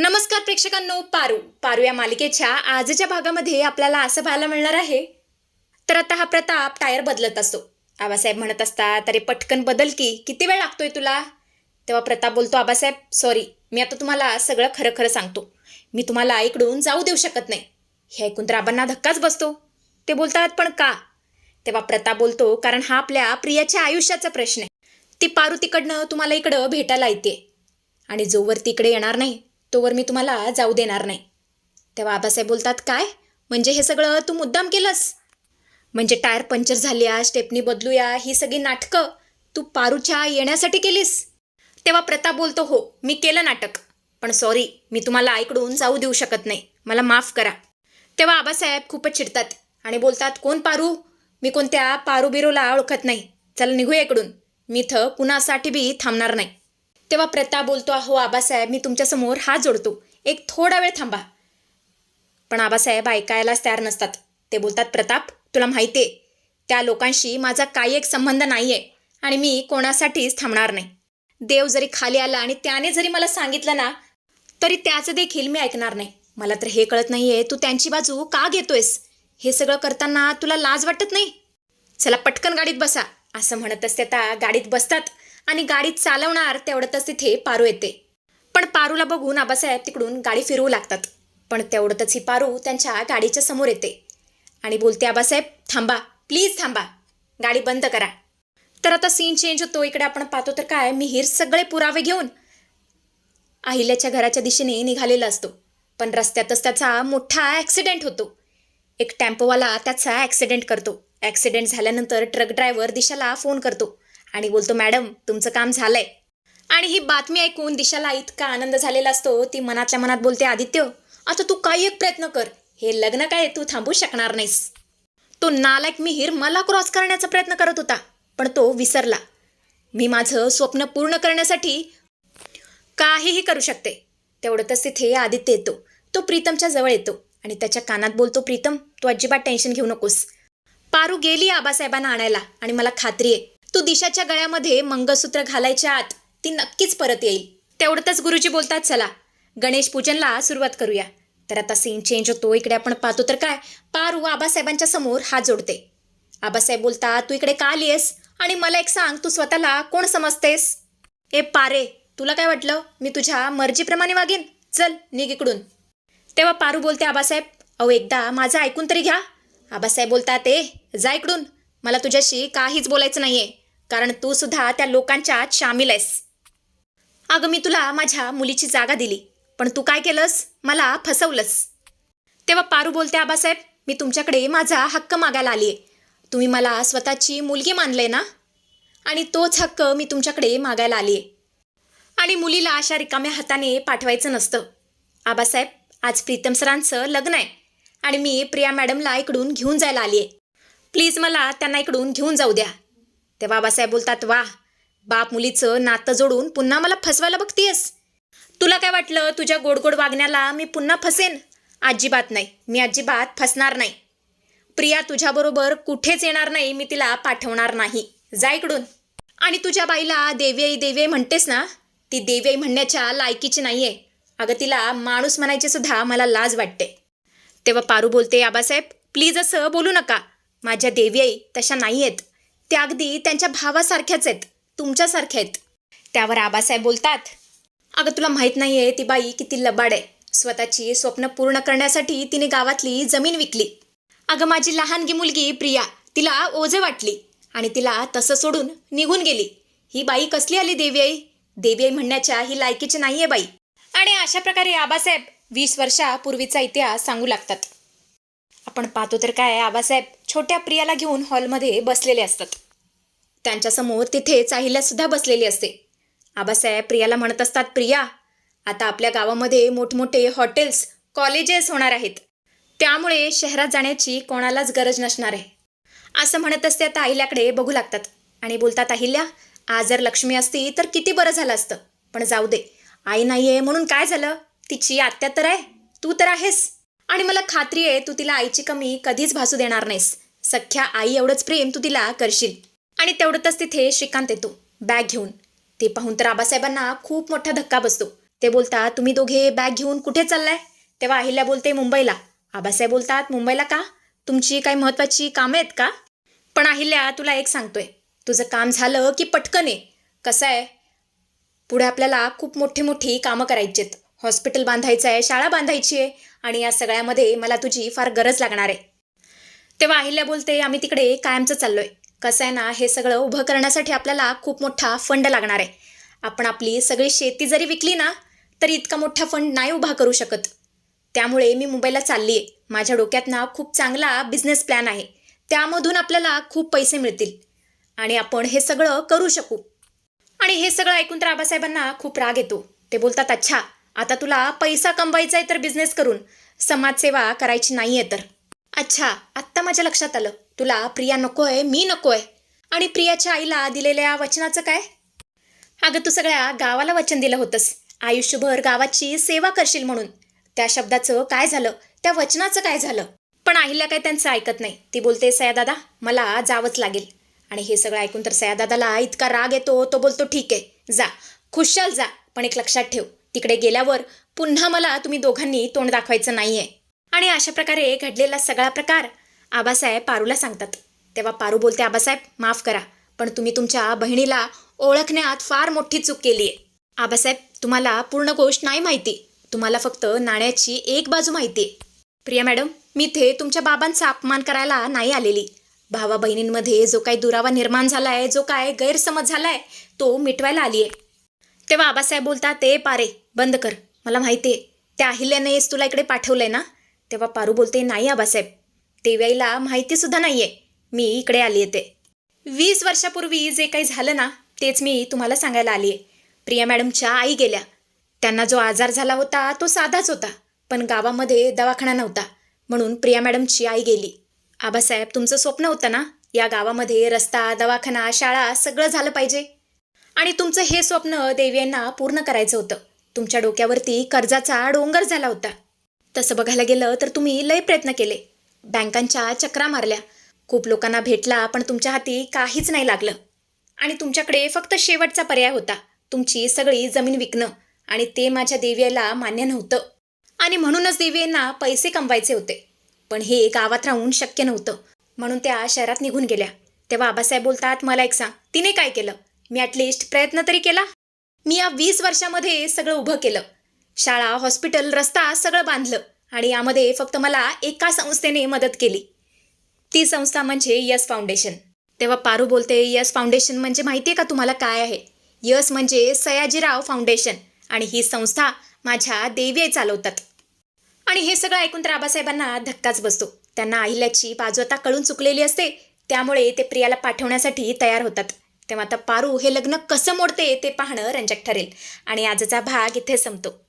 नमस्कार प्रेक्षकांनो पारू. पारू या मालिकेच्या आजच्या भागामध्ये आपल्याला असं पाहायला मिळणार आहे. तर आता हा प्रताप टायर बदलत असतो. आबासाहेब म्हणत असतात अरे पटकन बदल की किती वेळ लागतोय तुला? तेव्हा प्रताप बोलतो आबासाहेब सॉरी मी आता तुम्हाला सगळं खरं खरं सांगतो. मी तुम्हाला इकडून जाऊ देऊ शकत नाही. हे ऐकून तर आबांना धक्काच बसतो. ते बोलतात पण का? तेव्हा प्रताप बोलतो कारण हा आपल्या प्रियाच्या आयुष्याचा प्रश्न आहे. ती पारू तिकडनं तुम्हाला इकडं भेटायला येते. आणि जोवर तिकडे येणार नाही तोवर मी तुम्हाला जाऊ देणार नाही. तेव्हा आबासाहेब बोलतात काय? म्हणजे हे सगळं तू मुद्दाम केलंस? म्हणजे टायर पंक्चर झाल्या स्टेपनी बदलूया ही सगळी नाटकं तू पारूच्या येण्यासाठी केलीस? तेव्हा प्रताप बोलतो हो मी केलं नाटक. पण सॉरी मी तुम्हाला इकडून जाऊ देऊ शकत नाही. मला माफ करा. तेव्हा आबासाहेब खूपच चिडतात आणि बोलतात कोण पारू? मी कोणत्या पारू बिरूला ओळखत नाही. चला निघूया इकडून. मी इथं कुणासाठी बी थांबणार नाही. तेव्हा प्रताप बोलतो अहो आबासाहेब मी तुमच्यासमोर हात जोडतो. एक थोडा वेळ थांबा. पण आबासाहेब ऐकायलाच तयार नसतात. ते बोलतात प्रताप तुला माहिती आहे त्या लोकांशी माझा काही एक संबंध नाही आहे आणि मी कोणासाठीच थांबणार नाही. देव जरी खाली आला आणि त्याने जरी मला सांगितलं ना तरी त्याचं देखील मी ऐकणार नाही. मला तर हे कळत नाही आहे तू त्यांची बाजू का घेतोयस? हे सगळं करताना तुला लाज वाटत नाही? चला पटकन गाडीत बसा असं म्हणत असते. आता गाडीत बसतात. आणि गाडी चालवणार तेवढ्यातच तिथे पारू येते. पण पारूला बघून आबासाहेब तिकडून गाडी फिरवू लागतात. पण तेवढ्यातच ही पारू त्यांच्या गाडीच्या समोर येते. आणि बोलते आबासाहेब थांबा प्लीज थांबा. गाडी बंद करा. तर आता सीन चेंज होतो. इकडे आपण पाहतो तर काय मिहीर सगळे पुरावे घेऊन अहिल्याच्या घराच्या दिशेने निघालेला असतो. पण रस्त्यातच त्याचा मोठा ॲक्सिडेंट होतो. एक टेम्पोवाला त्याचा ॲक्सिडेंट करतो. ॲक्सिडेंट झाल्यानंतर ट्रक ड्रायव्हर दिशाला फोन करतो. आणि बोलतो मॅडम तुमचं काम झालंय. आणि ही बातमी ऐकून दिशाला इतका आनंद झालेला असतो ती मनातल्या मनात बोलते आदित्य आता तू काही एक प्रयत्न कर. हे लग्न काय तू थांबू शकणार नाहीस. तो नालायक मिहीर मला क्रॉस करण्याचा प्रयत्न करत होता पण तो विसरला. मी माझं स्वप्न पूर्ण करण्यासाठी काहीही करू शकते. तेवढ्यातच तिथे आदित्य येतो. तो प्रीतमच्या जवळ येतो आणि त्याच्या कानात बोलतो प्रीतम तू अजिबात टेन्शन घेऊ नकोस. पारू गेली आबासाहेबांना आणायला आणि मला खात्री आहे. तू दिशाच्या गळ्यामध्ये मंगळसूत्र घालायच्या आत ती नक्कीच परत येईल. तेवढंच गुरुजी बोलतात चला गणेश पूजनला सुरुवात करूया. तर आता सीन चेंज होतो इकडे आपण पाहतो तर काय पारू आबासाहेबांच्या समोर हात जोडते. आबासाहेब बोलतात तू इकडे का आलीयस? आणि मला एक सांग तू स्वतःला कोण समजतेस? ए पारे तुला काय वाटलं? मी तुझ्या मर्जीप्रमाणे वागेन? चल निघ इकडून. तेव्हा पारू बोलते आबासाहेब अहो एकदा माझं ऐकून तरी घ्या. आबासाहेब बोलतात ए जा इकडून. मला तुझ्याशी काहीच बोलायचं नाहीये. कारण तू सुद्धा त्या लोकांच्यात सामील आहेस. अगं मी तुला माझ्या मुलीची जागा दिली पण तू काय केलंस? मला फसवलंस. तेव्हा पारू बोलते आबासाहेब मी तुमच्याकडे माझा हक्क मागायला आली आहे तुम्ही मला स्वतःची मुलगी मानले ना? आणि तोच हक्क मी तुमच्याकडे मागायला आली आहे आणि मुलीला अशा रिकाम्या हाताने पाठवायचं नसतं. आबासाहेब आज प्रीतम सरांचं लग्न आहे आणि मी प्रिया मॅडमला इकडून घेऊन जायला आली आहे प्लीज मला त्यांना इकडून घेऊन जाऊ द्या. ते बाबासाहेब बोलतात वा बाप मुलीचं नातं जोडून पुन्हा मला फसवायला बघतीयस. तुला काय वाटलं? तुझ्या गोडगोड वागण्याला मी पुन्हा फसेन? अजिबात नाही. मी अजिबात फसणार नाही. प्रिया तुझ्याबरोबर कुठेच येणार नाही. मी तिला पाठवणार नाही. जा इकडून. आणि तुझ्या बाईला देवी देवी म्हणतेस ना ती देवी म्हणण्याच्या लायकीची नाही आहे अगं तिला माणूस म्हणायची सुद्धा मला लाज वाटते. तेव्हा पारू बोलते आबासाहेब प्लीज असं बोलू नका. माझ्या देवी आई तशा नाही आहेत त्या अगदी त्यांच्या भावासारख्याच आहेत तुमच्यासारख्या आहेत. त्यावर आबासाहेब बोलतात अगं तुला माहीत नाही आहे ती बाई किती लबाड आहे. स्वतःची स्वप्न पूर्ण करण्यासाठी तिने गावातली जमीन विकली. अगं माझी लहानगी मुलगी प्रिया तिला ओझे वाटली आणि तिला तसं सोडून निघून गेली. ही बाई कसली आली देवी आई? देवी आई म्हणण्याच्या ही लायकीची नाही आहे बाई. आणि अशा प्रकारे आबासाहेब वीस वर्षापूर्वीचा इतिहास सांगू लागतात. आपण पाहतो तर काय आबासाहेब? छोट्या प्रियाला घेऊन हॉलमध्ये बसलेले असतात. त्यांच्यासमोर तिथेच अहिल्यासुद्धा बसलेली असते. आबासाहेब प्रियाला म्हणत असतात प्रिया आता आपल्या गावामध्ये मोठमोठे हॉटेल्स कॉलेजेस होणार आहेत. त्यामुळे शहरात जाण्याची कोणालाच गरज नसणार आहे. असं म्हणत असते आता आहिल्याकडे बघू लागतात आणि बोलतात अहिल्या आज जर लक्ष्मी असती तर किती बरं झालं असतं. पण जाऊ दे आई नाही आहे म्हणून काय झालं? तिची आत्या तर आहे तू तर आहेस. आणि मला खात्री आहे तू तिला आईची कमी कधीच भासू देणार नाहीस. सख्या आई एवढंच प्रेम तू तिला करशील. आणि तेवढंच तिथे श्रीकांत येतो. बॅग घेऊन. ते पाहून तर आबासाहेबांना खूप मोठा धक्का बसतो. ते बोलतात तुम्ही दोघे बॅग घेऊन कुठे चाललाय? तेव्हा अहिल्या बोलते मुंबईला. आबासाहेब बोलतात मुंबईला का? तुमची काही महत्त्वाची कामं आहेत का? पण अहिल्या तुला एक सांगतोय. तुझं काम झालं की पटकन आहे कसं आहे? पुढे आपल्याला खूप मोठी मोठी कामं करायची आहेत हॉस्पिटल बांधायचं आहे शाळा बांधायची आहे आणि या सगळ्यामध्ये मला तुझी फार गरज लागणार आहे. तेव्हा अहिल्या बोलते आम्ही तिकडे कायमचं चाललो आहे कसं आहे ना हे सगळं उभं करण्यासाठी आपल्याला खूप मोठा फंड लागणार आहे. आपण आपली सगळी शेती जरी विकली ना तरी इतका मोठा फंड नाही उभा करू शकत. त्यामुळे मी मुंबईला चालली आहे. माझ्या डोक्यात ना खूप चांगला बिझनेस प्लॅन आहे. त्यामधून आपल्याला खूप पैसे मिळतील. आणि आपण हे सगळं करू शकू. आणि हे सगळं ऐकून तर आबासाहेबांना खूप राग येतो. ते बोलतात अच्छा आता तुला पैसा कमवायचा आहे तर बिझनेस करून. समाजसेवा करायची नाही आहे तर. अच्छा आत्ता माझ्या लक्षात आलं. तुला प्रिया नको आहे मी नको आहे आणि प्रियाच्या आईला दिलेल्या वचनाचं काय? अगं तू सगळ्या गावाला वचन दिलं होतंस. आयुष्यभर गावाची सेवा करशील म्हणून. त्या शब्दाचं काय झालं? त्या वचनाचं काय झालं? पण आईला काय त्यांचं ऐकत नाही. ती बोलते सयादादा मला जावंच लागेल. आणि हे सगळं ऐकून तर सयादादाला इतका राग येतो तो बोलतो ठीक आहे जा. खुशाल जा पण एक लक्षात ठेव. तिकडे गेल्यावर पुन्हा मला तुम्ही दोघांनी तोंड दाखवायचं नाहीये. आणि अशा प्रकारे घडलेला सगळा प्रकार आबासाहेब पारूला सांगतात. तेव्हा पारू बोलते आबासाहेब माफ करा पण तुम्ही तुमच्या बहिणीला ओळखण्यात फार मोठी चूक केली आहे आबासाहेब तुम्हाला पूर्ण गोष्ट नाही माहिती. तुम्हाला फक्त नाण्याची एक बाजू माहिती आहे प्रिया मॅडम मी इथे तुमच्या बाबांचा अपमान करायला नाही आलेली. भावा बहिणींमध्ये जो काही दुरावा निर्माण झालाय जो काय गैरसमज झालाय तो मिटवायला आली आहे तेव्हा आबासाहेब बोलतात ते पारे बंद कर. मला माहिती आहे त्या अहिल्यानेच तुला इकडे पाठवलंय ना? तेव्हा पारू बोलते नाही आबासाहेब देव्याईला माहितीसुद्धा नाही आहे मी इकडे आली येते. ते वीस वर्षापूर्वी जे काही झालं ना तेच मी तुम्हाला सांगायला आली आहे प्रिया मॅडमच्या आई गेल्या. त्यांना जो आजार झाला होता तो साधाच होता पण गावामध्ये दवाखाना नव्हता म्हणून प्रिया मॅडमची आई गेली. आबासाहेब तुमचं स्वप्न होतं ना? या गावामध्ये रस्ता दवाखाना शाळा सगळं झालं पाहिजे. आणि तुमचं हे स्वप्न देवी यांना पूर्ण करायचं होतं. तुमच्या डोक्यावरती कर्जाचा डोंगर झाला होता. तसं बघायला गेलं तर तुम्ही लय प्रयत्न केले. बँकांच्या चक्रा मारल्या. खूप लोकांना भेटला पण तुमच्या हाती काहीच नाही लागलं. आणि तुमच्याकडे फक्त शेवटचा पर्याय होता. तुमची सगळी जमीन विकणं. आणि ते माझ्या देवीला मान्य नव्हतं. आणि म्हणूनच देवींना पैसे कमवायचे होते. पण हे गावात राहून शक्य नव्हतं. म्हणून त्या शहरात निघून गेल्या. तेव्हा आबासाहेब बोलतात मला एक सांग. तिने काय केलं? मी ॲटलिस्ट प्रयत्न तरी केला. मी या वीस वर्षामध्ये सगळं उभं केलं. शाळा हॉस्पिटल रस्ता सगळं बांधलं आणि यामध्ये फक्त मला एका संस्थेने मदत केली. ती संस्था म्हणजे यस फाउंडेशन. तेव्हा पारू बोलते यस फाउंडेशन म्हणजे माहिती आहे का तुम्हाला काय आहे? यस म्हणजे सयाजीराव फाउंडेशन आणि ही संस्था माझ्या देवी चालवतात. आणि हे सगळं ऐकून तर आबासाहेबांना धक्काच बसतो. त्यांना अहिल्याची बाजू आता कळून चुकलेली असते त्यामुळे ते प्रियाला पाठवण्यासाठी तयार होतात. तेव्हा आता पारू हे लग्न कसं मोडते ते पाहणं रंजक ठरेल. आणि आजचा भाग इथे संपतो.